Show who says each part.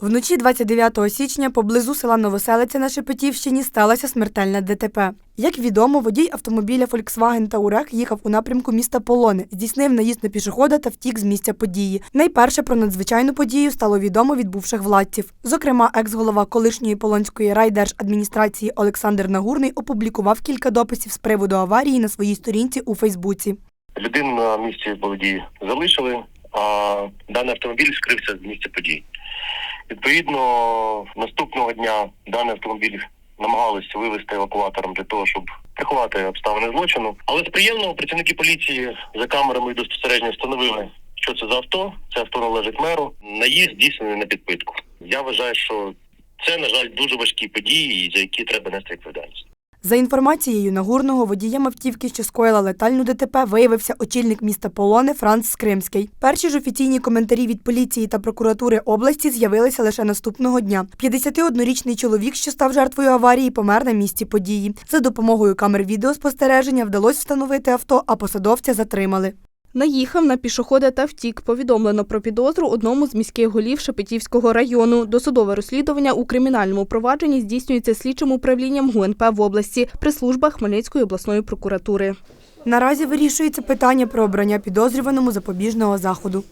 Speaker 1: Вночі 29 січня поблизу села Новоселиця на Шепетівщині сталося смертельне ДТП. Як відомо, водій автомобіля Volkswagen Touareg їхав у напрямку міста Полони, здійснив наїзд на пішохода та втік з місця події. Найперше про надзвичайну подію стало відомо від бувших владців. Зокрема, екс-голова колишньої полонської райдержадміністрації Олександр Нагурний опублікував кілька дописів з приводу аварії на своїй сторінці у Фейсбуці.
Speaker 2: Людину на місці події залишили, а даний автомобіль скрився з місця подій. Відповідно, наступного дня даний автомобіль намагалися вивезти евакуатором для того, щоб приховати обставини злочину. Але з приємного працівники поліції за камерами відеоспостереження встановили, що це за авто. Це авто належить меру. Наїзд здійснений на підпитку. Я вважаю, що це, на жаль, дуже важкі події, за які треба нести відповідальність.
Speaker 1: За інформацією Нагурного, водієм автівки, що скоїла летальну ДТП, виявився очільник міста Полони Франц Скримський. Перші ж офіційні коментарі від поліції та прокуратури області з'явилися лише наступного дня. 51-річний чоловік, що став жертвою аварії, помер на місці події. За допомогою камер відеоспостереження вдалося встановити авто, а посадовця затримали.
Speaker 3: Наїхав на пішохода та втік. Повідомлено про підозру одному з міських голів Шепетівського району. Досудове розслідування у кримінальному провадженні здійснюється слідчим управлінням ГУНП в області при службах Хмельницької обласної прокуратури.
Speaker 1: Наразі вирішується питання про обрання підозрюваному запобіжного заходу.